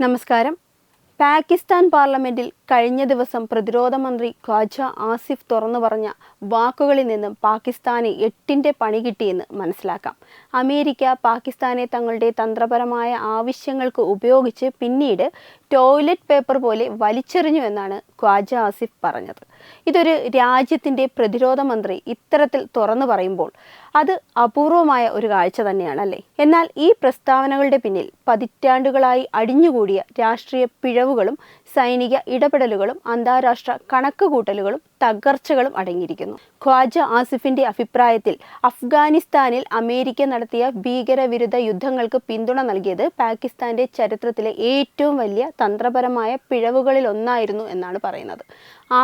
നമസ്കാരം. പാകിസ്ഥാൻ പാർലമെന്റിൽ കഴിഞ്ഞ ദിവസം പ്രതിരോധ മന്ത്രി ഖാജ ആസിഫ് തുറന്നു പറഞ്ഞ വാക്കുകളിൽ നിന്നും പാകിസ്ഥാന് എട്ടിന്റെ പണി കിട്ടിയെന്ന് മനസ്സിലാക്കാം. അമേരിക്ക പാകിസ്ഥാനെ തങ്ങളുടെ തന്ത്രപരമായ ആവശ്യങ്ങൾക്ക് ഉപയോഗിച്ച് പിന്നീട് ടോയ്ലറ്റ് പേപ്പർ പോലെ വലിച്ചെറിഞ്ഞു എന്നാണ് ഖ്വാജ ആസിഫ് പറഞ്ഞത്. ഇതൊരു രാജ്യത്തിന്റെ പ്രതിരോധ മന്ത്രി ഇത്തരത്തിൽ തുറന്നു പറയുമ്പോൾ അത് അപൂർവമായ ഒരു കാഴ്ച തന്നെയാണ് അല്ലേ? എന്നാൽ ഈ പ്രസ്താവനകളുടെ പിന്നിൽ പതിറ്റാണ്ടുകളായി അടിഞ്ഞുകൂടിയ രാഷ്ട്രീയ പിഴവുകളും സൈനിക ഇടപെടലുകളും അന്താരാഷ്ട്ര കണക്കുകൂട്ടലുകളും തകർച്ചകളും അടങ്ങിയിരിക്കുന്നു. ഖ്വാജ ആസിഫിന്റെ അഭിപ്രായത്തിൽ അഫ്ഗാനിസ്ഥാനിൽ അമേരിക്ക നടത്തിയ ഭീകരവിരുദ്ധ യുദ്ധങ്ങൾക്ക് പിന്തുണ നൽകിയത് പാകിസ്ഥാന്റെ ചരിത്രത്തിലെ ഏറ്റവും വലിയ തന്ത്രപരമായ പിഴവുകളിൽ ഒന്നായിരുന്നു എന്നാണ് പറയുന്നത്.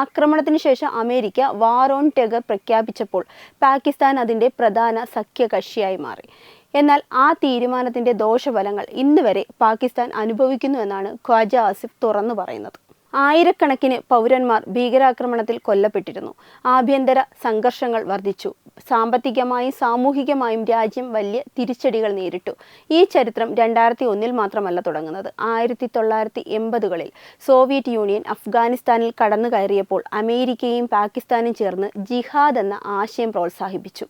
ആക്രമണത്തിന് ശേഷം അമേരിക്ക വാർ ഓൺ ടെഗർ പ്രഖ്യാപിച്ചപ്പോൾ പാകിസ്ഥാൻ അതിന്റെ പ്രധാന സഖ്യകക്ഷിയായി മാറി. എന്നാൽ ആ തീരുമാനത്തിന്റെ ദോഷഫലങ്ങൾ ഇന്നുവരെ പാകിസ്ഥാൻ അനുഭവിക്കുന്നു എന്നാണ് ഖ്വാജ ആസിഫ് തുറന്നു പറയുന്നത്. ആയിരക്കണക്കിന് പൗരന്മാർ ഭീകരാക്രമണത്തിൽ കൊല്ലപ്പെട്ടിരുന്നു. ആഭ്യന്തര സംഘർഷങ്ങൾ വർദ്ധിച്ചു. സാമ്പത്തികമായും സാമൂഹികമായും രാജ്യം വലിയ തിരിച്ചടികൾ നേരിട്ടു. ഈ ചരിത്രം രണ്ടായിരത്തി ഒന്നിൽ മാത്രമല്ല തുടങ്ങുന്നത്. ആയിരത്തി തൊള്ളായിരത്തി എൺപതുകളിൽ സോവിയറ്റ് യൂണിയൻ അഫ്ഗാനിസ്ഥാനിൽ കടന്നു കയറിയപ്പോൾ അമേരിക്കയും പാകിസ്ഥാനും ചേർന്ന് ജിഹാദ് എന്ന ആശയം പ്രോത്സാഹിപ്പിച്ചു.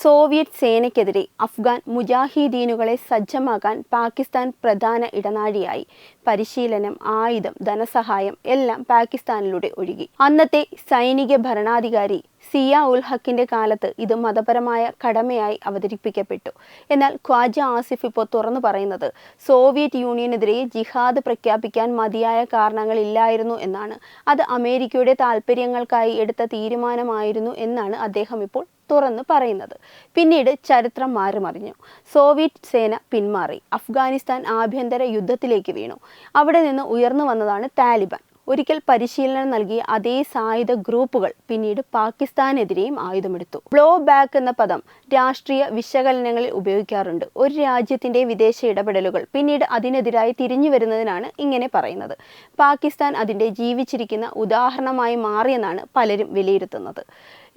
സോവിയറ്റ് സേനയ്ക്കെതിരെ അഫ്ഗാൻ മുജാഹിദീനുകളെ സജ്ജമാക്കാൻ പാകിസ്ഥാൻ പ്രധാന ഇടനാഴിയായി. പരിശീലനം ആയുധം ധനസഹായം എല്ലാം പാകിസ്ഥാനിലൂടെ ഒഴുകി. അന്നത്തെ സൈനിക ഭരണാധികാരി സിയ ഉൽ ഹക്കിന്റെ കാലത്ത് ഇത് മതപരമായ കടമയായി അവതരിപ്പിക്കപ്പെട്ടു. എന്നാൽ ഖ്വാജ ആസിഫ് ഇപ്പോൾ തുറന്നു പറയുന്നത് സോവിയറ്റ് യൂണിയനെതിരെ ജിഹാദ് പ്രഖ്യാപിക്കാൻ മതിയായ കാരണങ്ങളില്ലായിരുന്നു എന്നാണ്. അത് അമേരിക്കയുടെ താല്പര്യങ്ങൾക്കായി എടുത്ത തീരുമാനമായിരുന്നു എന്നാണ് അദ്ദേഹം ഇപ്പോൾ തുറന്നു പറയുന്നത്. പിന്നീട് ചരിത്രം മാറിമറിഞ്ഞു. സോവിയറ്റ് സേന പിന്മാറി. അഫ്ഗാനിസ്ഥാൻ ആഭ്യന്തര യുദ്ധത്തിലേക്ക് വീണു. അവിടെ നിന്ന് ഉയർന്നു വന്നതാണ് താലിബാൻ. ഒരിക്കൽ പരിശീലനം നൽകിയ അതേ സായുധ ഗ്രൂപ്പുകൾ പിന്നീട് പാകിസ്ഥാനെതിരെയും ആയുധമെടുത്തു. ബ്ലോ ബാക്ക് എന്ന പദം രാഷ്ട്രീയ വിശകലനങ്ങളിൽ ഉപയോഗിക്കാറുണ്ട്. ഒരു രാജ്യത്തിന്റെ വിദേശ ഇടപെടലുകൾ പിന്നീട് അതിനെതിരായി തിരിഞ്ഞു വരുന്നതിനാണ് ഇങ്ങനെ പറയുന്നത്. പാകിസ്ഥാൻ അതിന്റെ ജീവിച്ചിരിക്കുന്ന ഉദാഹരണമായി മാറിയെന്നാണ് പലരും വിലയിരുത്തുന്നത്.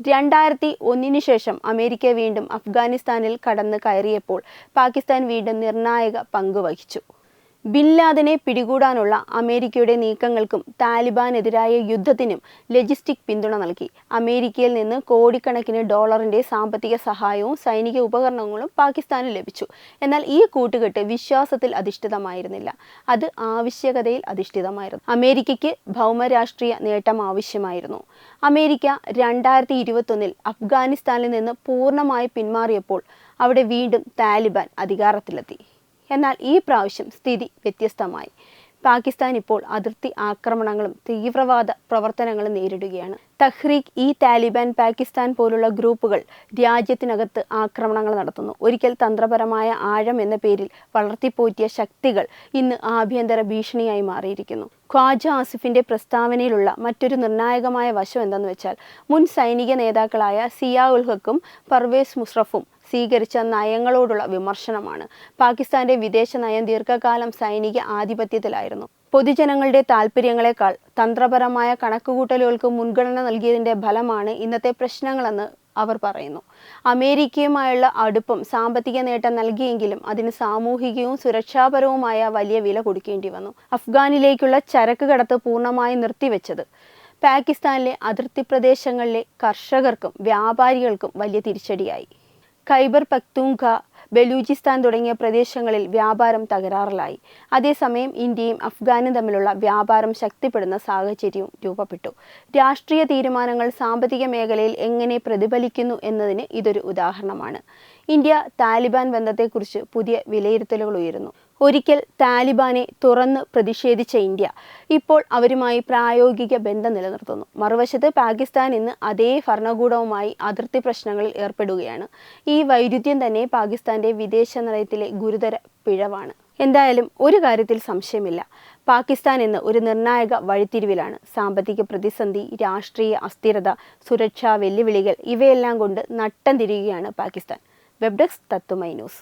രണ്ടായിരത്തി ഒന്നിന് ശേഷം അമേരിക്ക വീണ്ടും അഫ്ഗാനിസ്ഥാനിൽ കടന്ന് കയറിയപ്പോൾ പാകിസ്ഥാൻ വീണ്ടും നിർണായക പങ്ക് വഹിച്ചു. ബിൻ ലാദനെ പിടികൂടാനുള്ള അമേരിക്കയുടെ നീക്കങ്ങൾക്കും താലിബാനെതിരായ യുദ്ധത്തിനും ലജിസ്റ്റിക് പിന്തുണ നൽകി. അമേരിക്കയിൽ നിന്ന് കോടിക്കണക്കിന് ഡോളറിന്റെ സാമ്പത്തിക സഹായവും സൈനിക ഉപകരണങ്ങളും പാകിസ്ഥാന് ലഭിച്ചു. എന്നാൽ ഈ കൂട്ടുകെട്ട് വിശ്വാസത്തിൽ അധിഷ്ഠിതമായിരുന്നില്ല. അത് ആവശ്യകതയിൽ അധിഷ്ഠിതമായിരുന്നു. അമേരിക്കയ്ക്ക് ഭൗമരാഷ്ട്രീയ നേട്ടം ആവശ്യമായിരുന്നു. അമേരിക്ക രണ്ടായിരത്തി ഇരുപത്തൊന്നിൽ അഫ്ഗാനിസ്ഥാനിൽ നിന്ന് പൂർണമായി പിന്മാറിയപ്പോൾ അവിടെ വീണ്ടും താലിബാൻ അധികാരത്തിലെത്തി. എന്നാൽ ഈ പ്രാവശ്യം സ്ഥിതി വ്യത്യസ്തമായി. പാകിസ്ഥാൻ ഇപ്പോൾ അതിർത്തി ആക്രമണങ്ങളും തീവ്രവാദ പ്രവർത്തനങ്ങളും നേരിടുകയാണ്. തഹ്രീഖ് ഇ താലിബാൻ പാകിസ്ഥാൻ പോലുള്ള ഗ്രൂപ്പുകൾ രാജ്യത്തിനകത്ത് ആക്രമണങ്ങൾ നടത്തുന്നു. ഒരിക്കൽ തന്ത്രപരമായ ആഴം എന്ന പേരിൽ വളർത്തിപ്പോറ്റിയ ശക്തികൾ ഇന്ന് ആഭ്യന്തര ഭീഷണിയായി മാറിയിരിക്കുന്നു. ഖ്വാജ ആസിഫിന്റെ പ്രസ്താവനയിലുള്ള മറ്റൊരു നിർണായകമായ വശം എന്തെന്ന് വെച്ചാൽ മുൻ സൈനിക നേതാക്കളായ സിയാ ഉൽ ഹക്കും പർവേസ് മുഷറഫും സ്വീകരിച്ച നയങ്ങളോടുള്ള വിമർശനമാണ്. പാകിസ്ഥാന്റെ വിദേശ നയം ദീർഘകാലം സൈനിക ആധിപത്യത്തിലായിരുന്നു. പൊതുജനങ്ങളുടെ താല്പര്യങ്ങളെക്കാൾ തന്ത്രപരമായ കണക്കുകൂട്ടലുകൾക്ക് മുൻഗണന നൽകിയതിന്റെ ഫലമാണ് ഇന്നത്തെ പ്രശ്നങ്ങളെന്ന് അവർ പറയുന്നു. അമേരിക്കയുമായുള്ള അടുപ്പം സാമ്പത്തിക നേട്ടം നൽകിയെങ്കിലും അതിന് സാമൂഹികവും സുരക്ഷാപരവുമായ വലിയ വില കൊടുക്കേണ്ടി വന്നു. അഫ്ഗാനിലേക്കുള്ള ചരക്ക് കടത്ത് പൂർണമായി നിർത്തിവെച്ചത്. പാകിസ്ഥാനിലെ അതിർത്തി പ്രദേശങ്ങളിലെ കർഷകർക്കും വ്യാപാരികൾക്കും വലിയ തിരിച്ചടിയായി. ഖൈബർ പക്തൂങ്ക ബലൂചിസ്ഥാൻ തുടങ്ങിയ പ്രദേശങ്ങളിൽ വ്യാപാരം തകരാറിലായി. അതേസമയം ഇന്ത്യയും അഫ്ഗാനും തമ്മിലുള്ള വ്യാപാരം ശക്തിപ്പെടുന്ന സാഹചര്യവും രൂപപ്പെട്ടു. രാഷ്ട്രീയ തീരുമാനങ്ങൾ സാമ്പത്തിക മേഖലയിൽ എങ്ങനെ പ്രതിഫലിക്കുന്നു എന്നതിന് ഇതൊരു ഉദാഹരണമാണ്. ഇന്ത്യ താലിബാൻ ബന്ധത്തെക്കുറിച്ച് പുതിയ വിലയിരുത്തലുകൾ ഉയരുന്നു. ഒരിക്കൽ താലിബാനെ തുറന്ന് പ്രതിഷേധിച്ച ഇന്ത്യ ഇപ്പോൾ അവരുമായി പ്രായോഗിക ബന്ധം നിലനിർത്തുന്നു. മറുവശത്ത് പാകിസ്ഥാൻ ഇന്ന് അതേ ഭരണകൂടവുമായി അതിർത്തി പ്രശ്നങ്ങളിൽ ഏർപ്പെടുകയാണ്. ഈ വൈരുദ്ധ്യം തന്നെ പാകിസ്ഥാന്റെ വിദേശ നയത്തിലെ ഗുരുതര പിഴവാണ്. എന്തായാലും ഒരു കാര്യത്തിൽ സംശയമില്ല. പാകിസ്ഥാൻ ഇന്ന് ഒരു നിർണായക വഴിത്തിരിവിലാണ്. സാമ്പത്തിക പ്രതിസന്ധി രാഷ്ട്രീയ അസ്ഥിരത സുരക്ഷാ വെല്ലുവിളികൾ ഇവയെല്ലാം കൊണ്ട് നട്ടം തിരിയുകയാണ് Pakistan. Webdesk Tatwamayi news.